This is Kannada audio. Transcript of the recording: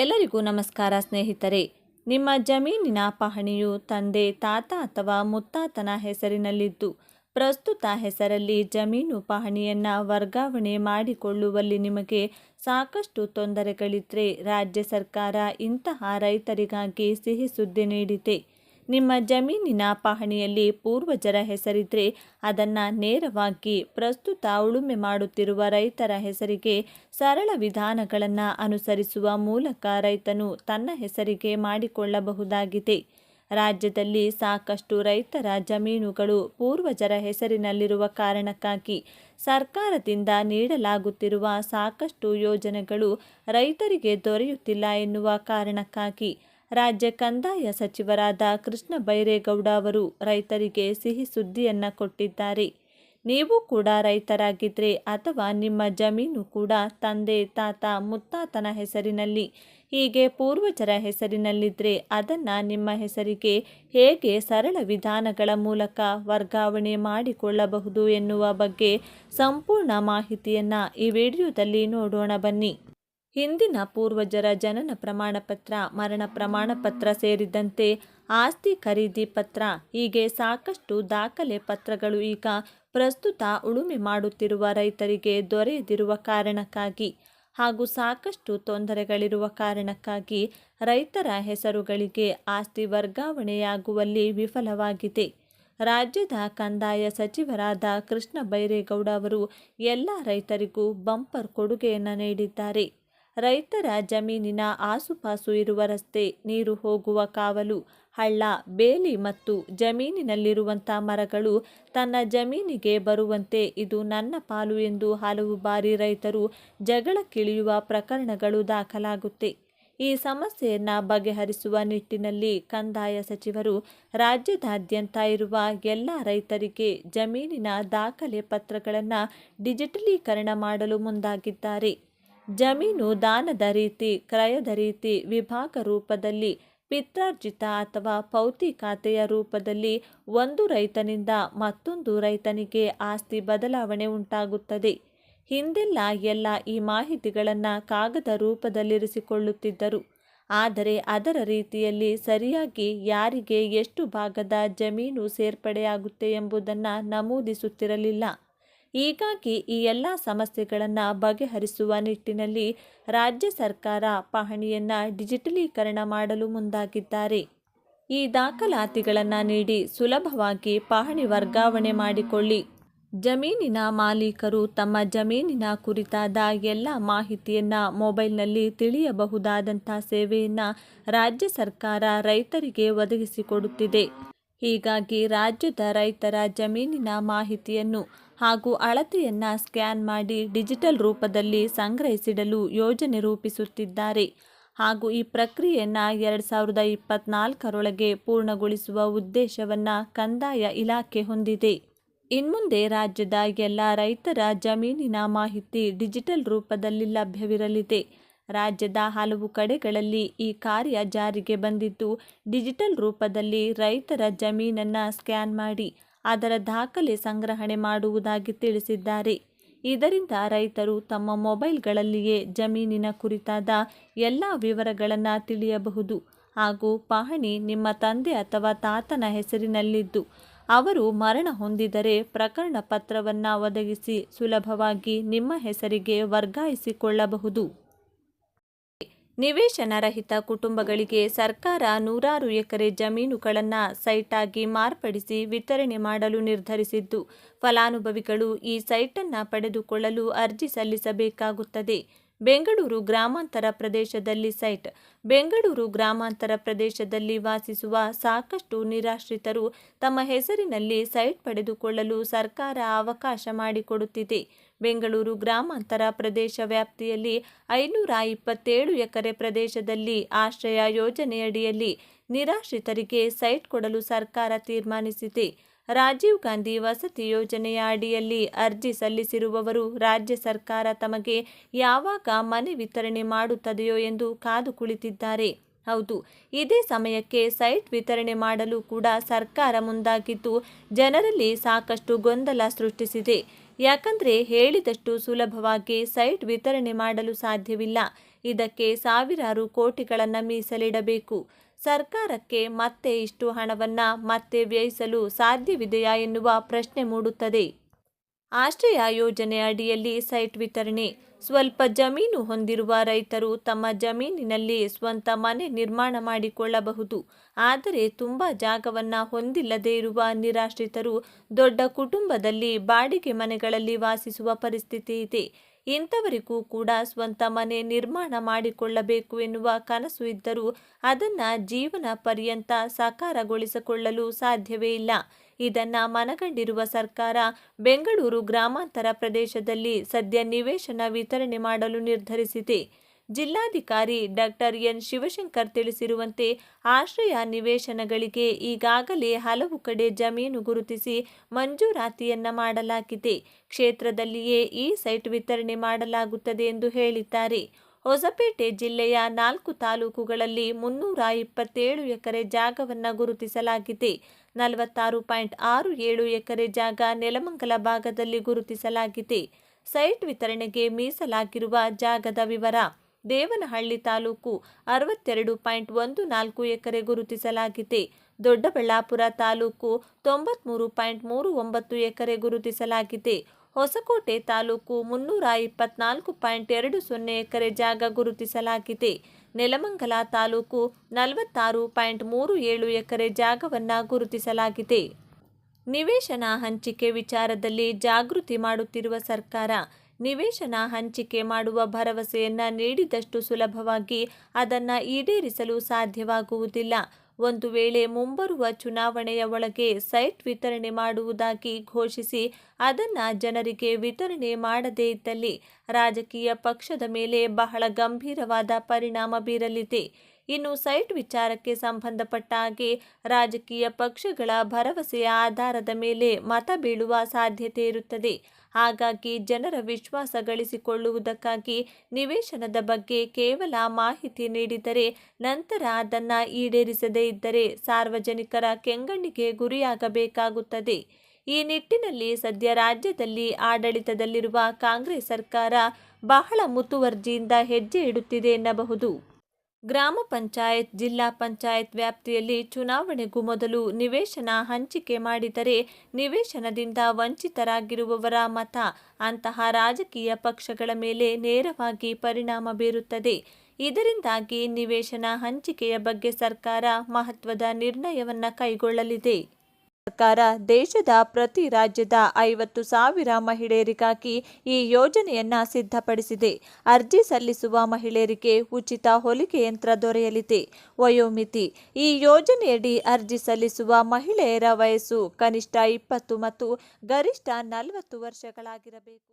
ಎಲ್ಲರಿಗೂ ನಮಸ್ಕಾರ ಸ್ನೇಹಿತರೆ. ನಿಮ್ಮ ಜಮೀನಿನ ಪಹಣಿಯು ತಂದೆ, ತಾತ ಅಥವಾ ಮುತ್ತಾತನ ಹೆಸರಿನಲ್ಲಿದ್ದು, ಪ್ರಸ್ತುತ ಹೆಸರಲ್ಲಿ ಜಮೀನು ಪಹಣಿಯನ್ನು ವರ್ಗಾವಣೆ ಮಾಡಿಕೊಳ್ಳುವಲ್ಲಿ ನಿಮಗೆ ಸಾಕಷ್ಟು ತೊಂದರೆಗಳಿದ್ದರೆ ರಾಜ್ಯ ಸರ್ಕಾರ ಇಂತಹ ರೈತರಿಗಾಗಿ ಸಿಹಿ ಸುದ್ದಿ ನೀಡಿದೆ. ನಿಮ್ಮ ಜಮೀನಿನ ಪಹಣಿಯಲ್ಲಿ ಪೂರ್ವಜರ ಹೆಸರಿದ್ರೆ ಅದನ್ನು ನೇರವಾಗಿ ಪ್ರಸ್ತುತ ಉಳುಮೆ ಮಾಡುತ್ತಿರುವ ರೈತರ ಹೆಸರಿಗೆ ಸರಳ ವಿಧಾನಗಳನ್ನು ಅನುಸರಿಸುವ ಮೂಲಕ ರೈತನು ತನ್ನ ಹೆಸರಿಗೆ ಮಾಡಿಕೊಳ್ಳಬಹುದಾಗಿದೆ. ರಾಜ್ಯದಲ್ಲಿ ಸಾಕಷ್ಟು ರೈತರ ಜಮೀನುಗಳು ಪೂರ್ವಜರ ಹೆಸರಿನಲ್ಲಿರುವ ಕಾರಣಕ್ಕಾಗಿ ಸರ್ಕಾರದಿಂದ ನೀಡಲಾಗುತ್ತಿರುವ ಸಾಕಷ್ಟು ಯೋಜನೆಗಳು ರೈತರಿಗೆ ದೊರೆಯುತ್ತಿಲ್ಲ ಎನ್ನುವ ಕಾರಣಕ್ಕಾಗಿ ರಾಜ್ಯ ಕಂದಾಯ ಸಚಿವರಾದ ಕೃಷ್ಣ ಬೈರೇಗೌಡ ಅವರು ರೈತರಿಗೆ ಸಿಹಿ ಸುದ್ದಿಯನ್ನು ಕೊಟ್ಟಿದ್ದಾರೆ. ನೀವು ಕೂಡ ರೈತರಾಗಿದ್ದರೆ ಅಥವಾ ನಿಮ್ಮ ಜಮೀನು ಕೂಡ ತಂದೆ, ತಾತ, ಮುತ್ತಾತನ ಹೆಸರಿನಲ್ಲಿ, ಹೀಗೆ ಪೂರ್ವಜರ ಹೆಸರಿನಲ್ಲಿದ್ದರೆ ಅದನ್ನು ನಿಮ್ಮ ಹೆಸರಿಗೆ ಹೇಗೆ ಸರಳ ವಿಧಾನಗಳ ಮೂಲಕ ವರ್ಗಾವಣೆ ಮಾಡಿಕೊಳ್ಳಬಹುದು ಎನ್ನುವ ಬಗ್ಗೆ ಸಂಪೂರ್ಣ ಮಾಹಿತಿಯನ್ನು ಈ ವಿಡಿಯೋದಲ್ಲಿ ನೋಡೋಣ ಬನ್ನಿ. ಹಿಂದಿನ ಪೂರ್ವಜರ ಜನನ ಪ್ರಮಾಣಪತ್ರ, ಮರಣ ಪ್ರಮಾಣಪತ್ರ ಸೇರಿದಂತೆ ಆಸ್ತಿ ಖರೀದಿ ಪತ್ರ. ಹೀಗೆ ಸಾಕಷ್ಟು ದಾಖಲೆ ಪತ್ರಗಳು ಈಗ ಪ್ರಸ್ತುತ ಉಳುಮೆ ಮಾಡುತ್ತಿರುವ ರೈತರಿಗೆ ದೊರೆಯದಿರುವ ಕಾರಣಕ್ಕಾಗಿ ಹಾಗೂ ಸಾಕಷ್ಟು ತೊಂದರೆಗಳಿರುವ ಕಾರಣಕ್ಕಾಗಿ ರೈತರ ಹೆಸರುಗಳಿಗೆ ಆಸ್ತಿ ವರ್ಗಾವಣೆಯಾಗುವಲ್ಲಿ ವಿಫಲವಾಗಿದೆ. ರಾಜ್ಯದ ಕಂದಾಯ ಸಚಿವರಾದ ಕೃಷ್ಣ ಬೈರೇಗೌಡ ಅವರು ಎಲ್ಲ ರೈತರಿಗೂ ಬಂಪರ್ ಕೊಡುಗೆಯನ್ನು ನೀಡಿದ್ದಾರೆ. ರೈತರ ಜಮೀನಿನ ಆಸುಪಾಸು ಇರುವ ರಸ್ತೆ, ನೀರು ಹೋಗುವ ಕಾವಲು, ಹಳ್ಳ, ಬೇಲಿ ಮತ್ತು ಜಮೀನಿನಲ್ಲಿರುವಂಥ ಮರಗಳು ತನ್ನ ಜಮೀನಿಗೆ ಬರುವಂತೆ ಇದು ನನ್ನ ಪಾಲು ಎಂದು ಹಲವು ಬಾರಿ ರೈತರು ಜಗಳಕ್ಕಿಳಿಯುವ ಪ್ರಕರಣಗಳು ದಾಖಲಾಗುತ್ತೆ. ಈ ಸಮಸ್ಯೆಯನ್ನು ಬಗೆಹರಿಸುವ ನಿಟ್ಟಿನಲ್ಲಿ ಕಂದಾಯ ಸಚಿವರು ರಾಜ್ಯದಾದ್ಯಂತ ಇರುವ ಎಲ್ಲ ರೈತರಿಗೆ ಜಮೀನಿನ ದಾಖಲೆ ಪತ್ರಗಳನ್ನು ಡಿಜಿಟಲೀಕರಣ ಮಾಡಲು ಮುಂದಾಗಿದ್ದಾರೆ. ಜಮೀನು ದಾನದ ರೀತಿ, ಕ್ರಯದ ರೀತಿ ವಿಭಾಗ ರೂಪದಲ್ಲಿ ಪಿತ್ರಾರ್ಜಿತ ಅಥವಾ ಪೌತಿ ಖಾತೆಯ ರೂಪದಲ್ಲಿ ಒಂದು ರೈತನಿಂದ ಮತ್ತೊಂದು ರೈತನಿಗೆ ಆಸ್ತಿ ಬದಲಾವಣೆ ಉಂಟಾಗುತ್ತದೆ. ಹಿಂದೆಲ್ಲ ಎಲ್ಲ ಈ ಮಾಹಿತಿಗಳನ್ನು ಕಾಗದ ರೂಪದಲ್ಲಿರಿಸಿಕೊಳ್ಳುತ್ತಿದ್ದರು. ಆದರೆ ಅದರ ರೀತಿಯಲ್ಲಿ ಸರಿಯಾಗಿ ಯಾರಿಗೆ ಎಷ್ಟು ಭಾಗದ ಜಮೀನು ಸೇರ್ಪಡೆಯಾಗುತ್ತೆ ಎಂಬುದನ್ನು ನಮೂದಿಸುತ್ತಿರಲಿಲ್ಲ. ಹೀಗಾಗಿ ಈ ಎಲ್ಲ ಸಮಸ್ಯೆಗಳನ್ನು ಬಗೆಹರಿಸುವ ನಿಟ್ಟಿನಲ್ಲಿ ರಾಜ್ಯ ಸರ್ಕಾರ ಪಹಣಿಯನ್ನು ಡಿಜಿಟಲೀಕರಣ ಮಾಡಲು ಮುಂದಾಗಿದ್ದಾರೆ. ಈ ದಾಖಲಾತಿಗಳನ್ನು ನೀಡಿ ಸುಲಭವಾಗಿ ಪಹಣಿ ವರ್ಗಾವಣೆ ಮಾಡಿಕೊಳ್ಳಿ. ಜಮೀನಿನ ಮಾಲೀಕರು ತಮ್ಮ ಜಮೀನಿನ ಕುರಿತಾದ ಎಲ್ಲ ಮಾಹಿತಿಯನ್ನು ಮೊಬೈಲ್ನಲ್ಲಿ ತಿಳಿಯಬಹುದಾದಂಥ ಸೇವೆಯನ್ನು ರಾಜ್ಯ ಸರ್ಕಾರ ರೈತರಿಗೆ ಒದಗಿಸಿಕೊಡುತ್ತಿದೆ. ಹೀಗಾಗಿ ರಾಜ್ಯದ ರೈತರ ಜಮೀನಿನ ಮಾಹಿತಿಯನ್ನು ಹಾಗೂ ಅಳತೆಯನ್ನು ಸ್ಕ್ಯಾನ್ ಮಾಡಿ ಡಿಜಿಟಲ್ ರೂಪದಲ್ಲಿ ಸಂಗ್ರಹಿಸಿಡಲು ಯೋಜನೆ ರೂಪಿಸುತ್ತಿದ್ದಾರೆ. ಹಾಗೂ ಈ ಪ್ರಕ್ರಿಯೆಯನ್ನು ಎರಡು ಸಾವಿರದ ಇಪ್ಪತ್ನಾಲ್ಕರೊಳಗೆ ಪೂರ್ಣಗೊಳಿಸುವ ಉದ್ದೇಶವನ್ನು ಕಂದಾಯ ಇಲಾಖೆ ಹೊಂದಿದೆ. ಇನ್ಮುಂದೆ ರಾಜ್ಯದ ಎಲ್ಲ ರೈತರ ಜಮೀನಿನ ಮಾಹಿತಿ ಡಿಜಿಟಲ್ ರೂಪದಲ್ಲಿ ಲಭ್ಯವಿರಲಿದೆ. ರಾಜ್ಯದ ಹಲವು ಕಡೆಗಳಲ್ಲಿ ಈ ಕಾರ್ಯ ಜಾರಿಗೆ ಬಂದಿದ್ದು, ಡಿಜಿಟಲ್ ರೂಪದಲ್ಲಿ ರೈತರ ಜಮೀನನ್ನು ಸ್ಕ್ಯಾನ್ ಮಾಡಿ ಅದರ ದಾಖಲೆ ಸಂಗ್ರಹಣೆ ಮಾಡುವುದಾಗಿ ತಿಳಿಸಿದ್ದಾರೆ. ಇದರಿಂದ ರೈತರು ತಮ್ಮ ಮೊಬೈಲ್ಗಳಲ್ಲಿಯೇ ಜಮೀನಿನ ಕುರಿತಾದ ಎಲ್ಲ ವಿವರಗಳನ್ನು ತಿಳಿಯಬಹುದು ಹಾಗೂ ಪಹಣಿ ನಿಮ್ಮ ತಂದೆ ಅಥವಾ ತಾತನ ಹೆಸರಿನಲ್ಲಿದ್ದು, ಅವರು ಮರಣ ಹೊಂದಿದರೆ ಪ್ರಕರಣ ಪತ್ರವನ್ನು ಒದಗಿಸಿ ಸುಲಭವಾಗಿ ನಿಮ್ಮ ಹೆಸರಿಗೆ ವರ್ಗಾಯಿಸಿಕೊಳ್ಳಬಹುದು. ನಿವೇಶನ ರಹಿತ ಕುಟುಂಬಗಳಿಗೆ ಸರ್ಕಾರ ನೂರಾರು ಎಕರೆ ಜಮೀನುಗಳನ್ನು ಸೈಟಾಗಿ ಮಾರ್ಪಡಿಸಿ ವಿತರಣೆ ಮಾಡಲು ನಿರ್ಧರಿಸಿದ್ದು, ಫಲಾನುಭವಿಗಳು ಈ ಸೈಟನ್ನು ಪಡೆದುಕೊಳ್ಳಲು ಅರ್ಜಿ ಸಲ್ಲಿಸಬೇಕಾಗುತ್ತದೆ. ಬೆಂಗಳೂರು ಗ್ರಾಮಾಂತರ ಪ್ರದೇಶದಲ್ಲಿ ಸೈಟ್. ಬೆಂಗಳೂರು ಗ್ರಾಮಾಂತರ ಪ್ರದೇಶದಲ್ಲಿ ವಾಸಿಸುವ ಸಾಕಷ್ಟು ನಿರಾಶ್ರಿತರು ತಮ್ಮ ಹೆಸರಿನಲ್ಲಿ ಸೈಟ್ ಪಡೆದುಕೊಳ್ಳಲು ಸರ್ಕಾರ ಅವಕಾಶ ಮಾಡಿಕೊಡುತ್ತಿದೆ. ಬೆಂಗಳೂರು ಗ್ರಾಮಾಂತರ ಪ್ರದೇಶ ವ್ಯಾಪ್ತಿಯಲ್ಲಿ ಐನೂರ ಇಪ್ಪತ್ತೇಳು ಎಕರೆ ಪ್ರದೇಶದಲ್ಲಿ ಆಶ್ರಯ ಯೋಜನೆಯಡಿಯಲ್ಲಿ ನಿರಾಶ್ರಿತರಿಗೆ ಸೈಟ್ ಕೊಡಲು ಸರ್ಕಾರ ತೀರ್ಮಾನಿಸಿದೆ. ರಾಜೀವ್ ಗಾಂಧಿ ವಸತಿ ಯೋಜನೆಯ ಅಡಿಯಲ್ಲಿ ಅರ್ಜಿ ಸಲ್ಲಿಸಿರುವವರು ರಾಜ್ಯ ಸರ್ಕಾರ ತಮಗೆ ಯಾವಾಗ ಮನೆ ವಿತರಣೆ ಮಾಡುತ್ತದೆಯೋ ಎಂದು ಕಾದು ಕುಳಿತಿದ್ದಾರೆ. ಹೌದು, ಇದೇ ಸಮಯಕ್ಕೆ ಸೈಟ್ ವಿತರಣೆ ಮಾಡಲು ಕೂಡ ಸರ್ಕಾರ ಮುಂದಾಗಿದ್ದು, ಜನರಲ್ಲಿ ಸಾಕಷ್ಟು ಗೊಂದಲ ಸೃಷ್ಟಿಸಿದೆ. ಯಾಕಂದರೆ ಹೇಳಿದಷ್ಟು ಸುಲಭವಾಗಿ ಸೈಟ್ ವಿತರಣೆ ಮಾಡಲು ಸಾಧ್ಯವಿಲ್ಲ. ಇದಕ್ಕೆ ಸಾವಿರಾರು ಕೋಟಿಗಳನ್ನು ಮೀಸಲಿಡಬೇಕು. ಸರ್ಕಾರಕ್ಕೆ ಮತ್ತೆ ಇಷ್ಟು ಹಣವನ್ನ ಮತ್ತೆ ವ್ಯಯಿಸಲು ಸಾಧ್ಯವಿದೆಯಾ ಎನ್ನುವ ಪ್ರಶ್ನೆ ಮೂಡುತ್ತದೆ. ಆಶ್ರಯ ಯೋಜನೆ ಅಡಿಯಲ್ಲಿ ಸೈಟ್ ವಿತರಣೆ, ಸ್ವಲ್ಪ ಜಮೀನು ಹೊಂದಿರುವ ರೈತರು ತಮ್ಮ ಜಮೀನಿನಲ್ಲಿ ಸ್ವಂತ ಮನೆ ನಿರ್ಮಾಣ ಮಾಡಿಕೊಳ್ಳಬಹುದು, ಆದರೆ ತುಂಬ ಜಾಗವನ್ನು ಹೊಂದಿಲ್ಲದೆ ಇರುವ ನಿರಾಶ್ರಿತರು ದೊಡ್ಡ ಕುಟುಂಬದಲ್ಲಿ ಬಾಡಿಗೆ ಮನೆಗಳಲ್ಲಿ ವಾಸಿಸುವ ಪರಿಸ್ಥಿತಿ ಇದೆ. ಇಂಥವರಿಗೂ ಕೂಡ ಸ್ವಂತ ಮನೆ ನಿರ್ಮಾಣ ಮಾಡಿಕೊಳ್ಳಬೇಕು ಎನ್ನುವ ಕನಸು ಇದ್ದರೂ ಅದನ್ನು ಜೀವನ ಪರ್ಯಂತ ಸಾಕಾರಗೊಳಿಸಿಕೊಳ್ಳಲು ಸಾಧ್ಯವೇ ಇಲ್ಲ. ಇದನ್ನು ಮನಗಂಡಿರುವ ಸರ್ಕಾರ ಬೆಂಗಳೂರು ಗ್ರಾಮಾಂತರ ಪ್ರದೇಶದಲ್ಲಿ ಸದ್ಯ ನಿವೇಶನ ವಿತರಣೆ ಮಾಡಲು ನಿರ್ಧರಿಸಿದೆ. ಜಿಲ್ಲಾಧಿಕಾರಿ ಡಾಕ್ಟರ್ ಎನ್ ಶಿವಶಂಕರ್ ತಿಳಿಸಿರುವಂತೆ ಆಶ್ರಯ ನಿವೇಶನಗಳಿಗೆ ಈಗಾಗಲೇ ಹಲವು ಕಡೆ ಜಮೀನು ಗುರುತಿಸಿ ಮಂಜೂರಾತಿಯನ್ನ ಮಾಡಲಾಗಿದೆ. ಕ್ಷೇತ್ರದಲ್ಲಿಯೇ ಈ ಸೈಟ್ ವಿತರಣೆ ಮಾಡಲಾಗುತ್ತದೆ ಎಂದು ಹೇಳಿದ್ದಾರೆ. ಹೊಸಪೇಟೆ ಜಿಲ್ಲೆಯ ನಾಲ್ಕು ತಾಲೂಕುಗಳಲ್ಲಿ ಮುನ್ನೂರ ಇಪ್ಪತ್ತೇಳು ಎಕರೆ ಜಾಗವನ್ನು ಗುರುತಿಸಲಾಗಿದೆ. ನಲವತ್ತಾರು ಪಾಯಿಂಟ್ ಆರು ಏಳು ಎಕರೆ ಜಾಗ ನೆಲಮಂಗಲ ಭಾಗದಲ್ಲಿ ಗುರುತಿಸಲಾಗಿದೆ. ಸೈಟ್ ವಿತರಣೆಗೆ ಮೀಸಲಾಗಿರುವ ಜಾಗದ ವಿವರ ದೇವನಹಳ್ಳಿ ತಾಲೂಕು ಅರವತ್ತೆರಡು ಪಾಯಿಂಟ್ ಒಂದು ನಾಲ್ಕು ಎಕರೆ ಗುರುತಿಸಲಾಗಿದೆ. ದೊಡ್ಡಬಳ್ಳಾಪುರ ತಾಲೂಕು ತೊಂಬತ್ಮೂರು ಪಾಯಿಂಟ್ ಮೂರು ಒಂಬತ್ತು ಎಕರೆ ಗುರುತಿಸಲಾಗಿದೆ. ಹೊಸಕೋಟೆ ತಾಲೂಕು ಮುನ್ನೂರ ಇಪ್ಪತ್ನಾಲ್ಕು ಪಾಯಿಂಟ್ ಎರಡು ಸೊನ್ನೆ ಎಕರೆ ಜಾಗ ಗುರುತಿಸಲಾಗಿದೆ. ನೆಲಮಂಗಲ ತಾಲೂಕು ನಲವತ್ತಾರು ಪಾಯಿಂಟ್ ಮೂರು ಏಳು ಎಕರೆ ಜಾಗವನ್ನು ಗುರುತಿಸಲಾಗಿದೆ. ನಿವೇಶನ ಹಂಚಿಕೆ ವಿಚಾರದಲ್ಲಿ ಜಾಗೃತಿ ಮಾಡುತ್ತಿರುವ ಸರ್ಕಾರ ನಿವೇಶನ ಹಂಚಿಕೆ ಮಾಡುವ ಭರವಸೆಯನ್ನ ನೀಡಿದಷ್ಟು ಸುಲಭವಾಗಿ ಅದನ್ನು ಈಡೇರಿಸಲು ಸಾಧ್ಯವಾಗುವುದಿಲ್ಲ. ಒಂದು ವೇಳೆ ಮುಂಬರುವ ಚುನಾವಣೆಯ ಒಳಗೆ ಸೈಟ್ ವಿತರಣೆ ಮಾಡುವುದಾಗಿ ಘೋಷಿಸಿ ಅದನ್ನು ಜನರಿಗೆ ವಿತರಣೆ ಮಾಡದೇ ಇದ್ದಲ್ಲಿ ರಾಜಕೀಯ ಪಕ್ಷದ ಮೇಲೆ ಬಹಳ ಗಂಭೀರವಾದ ಪರಿಣಾಮ ಬೀರಲಿದೆ. ಇನ್ನು ಸೈಟ್ ವಿಚಾರಕ್ಕೆ ಸಂಬಂಧಪಟ್ಟ ಹಾಗೆ ರಾಜಕೀಯ ಪಕ್ಷಗಳ ಭರವಸೆಯ ಆಧಾರದ ಮೇಲೆ ಮತ ಬೀಳುವ ಸಾಧ್ಯತೆ ಇರುತ್ತದೆ. ಹಾಗಾಗಿ ಜನರ ವಿಶ್ವಾಸ ಗಳಿಸಿಕೊಳ್ಳುವುದಕ್ಕಾಗಿ ನಿವೇಶನದ ಬಗ್ಗೆ ಕೇವಲ ಮಾಹಿತಿ ನೀಡಿದರೆ ನಂತರ ಅದನ್ನು ಈಡೇರಿಸದೇ ಇದ್ದರೆ ಸಾರ್ವಜನಿಕರ ಕೆಂಗಣ್ಣಿಗೆ ಗುರಿಯಾಗಬೇಕಾಗುತ್ತದೆ. ಈ ನಿಟ್ಟಿನಲ್ಲಿ ಸದ್ಯ ರಾಜ್ಯದಲ್ಲಿ ಆಡಳಿತದಲ್ಲಿರುವ ಕಾಂಗ್ರೆಸ್ ಸರ್ಕಾರ ಬಹಳ ಮುತುವರ್ಜಿಯಿಂದ ಹೆಜ್ಜೆ ಇಡುತ್ತಿದೆ ಎನ್ನಬಹುದು. ಗ್ರಾಮ ಪಂಚಾಯತ್, ಜಿಲ್ಲಾ ಪಂಚಾಯತ್ ವ್ಯಾಪ್ತಿಯಲ್ಲಿ ಚುನಾವಣೆಗೂ ಮೊದಲು ನಿವೇಶನ ಹಂಚಿಕೆ ಮಾಡಿದರೆ ನಿವೇಶನದಿಂದ ವಂಚಿತರಾಗಿರುವವರ ಮತ, ಅಂತಹ ರಾಜಕೀಯ ಪಕ್ಷಗಳ ಮೇಲೆ ನೇರವಾಗಿ ಪರಿಣಾಮ ಬೀರುತ್ತದೆ. ಇದರಿಂದಾಗಿ ನಿವೇಶನ ಹಂಚಿಕೆಯ ಬಗ್ಗೆ ಸರ್ಕಾರ ಮಹತ್ವದ ನಿರ್ಣಯವನ್ನು ಕೈಗೊಳ್ಳಲಿದೆ. ಸರ್ಕಾರ ದೇಶದ ಪ್ರತಿ ರಾಜ್ಯದ ಐವತ್ತು ಸಾವಿರ ಮಹಿಳೆಯರಿಗಾಗಿ ಈ ಯೋಜನೆಯನ್ನ ಸಿದ್ಧಪಡಿಸಿದೆ. ಅರ್ಜಿ ಸಲ್ಲಿಸುವ ಮಹಿಳೆಯರಿಗೆ ಉಚಿತ ಹೊಲಿಗೆ ಯಂತ್ರ ದೊರೆಯಲಿದೆ. ವಯೋಮಿತಿ. ಈ ಯೋಜನೆಯಡಿ ಅರ್ಜಿ ಸಲ್ಲಿಸುವ ಮಹಿಳೆಯರ ವಯಸ್ಸು ಕನಿಷ್ಠ ಇಪ್ಪತ್ತು ಮತ್ತು ಗರಿಷ್ಠ ನಲವತ್ತು ವರ್ಷಗಳಾಗಿರಬೇಕು.